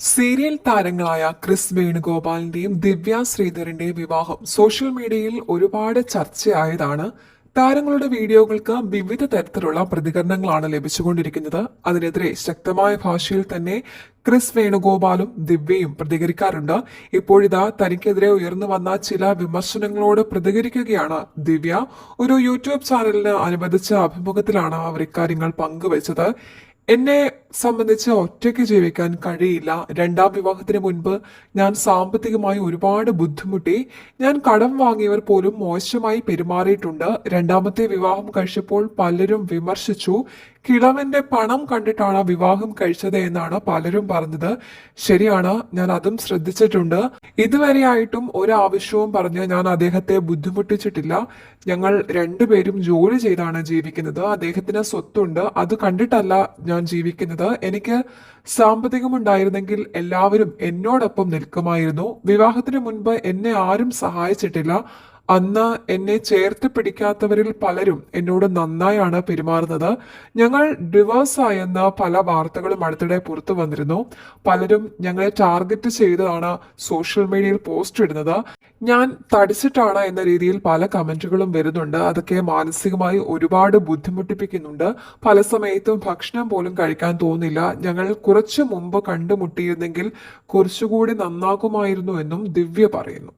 Serial താരങ്ങളായ Chris വേണുഗോപാലിന്റെയും ദിവ്യ ശ്രീധറിന്റെയും വിവാഹം social മീഡിയയിൽ ഒരുപാട് ചർച്ചയായതാണ്. താരങ്ങളുടെ വീഡിയോകൾക്ക് വിവിധ തരത്തിലുള്ള പ്രതികരണങ്ങളാണ് ലഭിച്ചുകൊണ്ടിരിക്കുന്നത്. അതിനെതിരെ ശക്തമായ ഭാഷയിൽ തന്നെ ക്രിസ് വേണുഗോപാലും ദിവ്യയും പ്രതികരിക്കാറുണ്ട്. ഇപ്പോഴിതാ തനിക്കെതിരെ ഉയർന്നു വന്ന ചില വിമർശനങ്ങളോട് പ്രതികരിക്കുകയാണ് ദിവ്യ. ഒരു യൂട്യൂബ് ചാനലിന് അനുവദിച്ച അഭിമുഖത്തിലാണ് അവർ ഇക്കാര്യങ്ങൾ പങ്കുവച്ചത്. എന്നെ സംബന്ധിച്ച് ഒറ്റയ്ക്ക് ജീവിക്കാൻ കഴിയില്ല. രണ്ടാം വിവാഹത്തിന് മുൻപ് ഞാൻ സാമ്പത്തികമായി ഒരുപാട് ബുദ്ധിമുട്ടി. ഞാൻ കടം വാങ്ങിയവർ പോലും മോശമായി പെരുമാറിയിട്ടുണ്ട്. രണ്ടാമത്തെ വിവാഹം കഴിച്ചപ്പോൾ പലരും വിമർശിച്ചു. കിളവന്റെ പണം കണ്ടിട്ടാണ് വിവാഹം കഴിച്ചത് എന്നാണ് പലരും പറഞ്ഞത്. ശരിയാണ് ഞാൻ അതും ശ്രദ്ധിച്ചിട്ടുണ്ട്. ഇതുവരെയായിട്ടും ഒരാവശ്യവും പറഞ്ഞ് ഞാൻ അദ്ദേഹത്തെ ബുദ്ധിമുട്ടിച്ചിട്ടില്ല. ഞങ്ങൾ രണ്ടുപേരും ജോലി ചെയ്താണ് ജീവിക്കുന്നത്. അദ്ദേഹത്തിന് സ്വത്തുണ്ട്. അത് കണ്ടിട്ടല്ല ഞാൻ ജീവിക്കുന്നത്. എനിക്ക് സാമ്പത്തികമുണ്ടായിരുന്നെങ്കിൽ എല്ലാവരും എന്നോടൊപ്പം നിൽക്കുമായിരുന്നു. വിവാഹത്തിന് മുൻപ് എന്നെ ആരും സഹായിച്ചിട്ടില്ല. അന്ന് എന്നെ ചേർത്ത് പിടിക്കാത്തവരിൽ പലരും എന്നോട് നന്നായാണ് പെരുമാറുന്നത്. ഞങ്ങൾ ഡിവേഴ്സ് ആയെന്ന് പല വാർത്തകളും അടുത്തിടെ പുറത്തു വന്നിരുന്നു. പലരും ഞങ്ങളെ ടാർഗറ്റ് ചെയ്താണ് സോഷ്യൽ മീഡിയയിൽ പോസ്റ്റ് ഇടുന്നത്. ഞാൻ തടിച്ചിട്ടാണ് എന്ന രീതിയിൽ പല കമന്റുകളും വരുന്നുണ്ട്. അതൊക്കെ മാനസികമായി ഒരുപാട് ബുദ്ധിമുട്ടിപ്പിക്കുന്നുണ്ട്. പല സമയത്തും ഭക്ഷണം പോലും കഴിക്കാൻ തോന്നില്ല. ഞങ്ങൾ കുറച്ചു മുമ്പ് കണ്ടുമുട്ടിയിരുന്നെങ്കിൽ കുറച്ചുകൂടി നന്നാകുമായിരുന്നു എന്നും ദിവ്യ പറയുന്നു.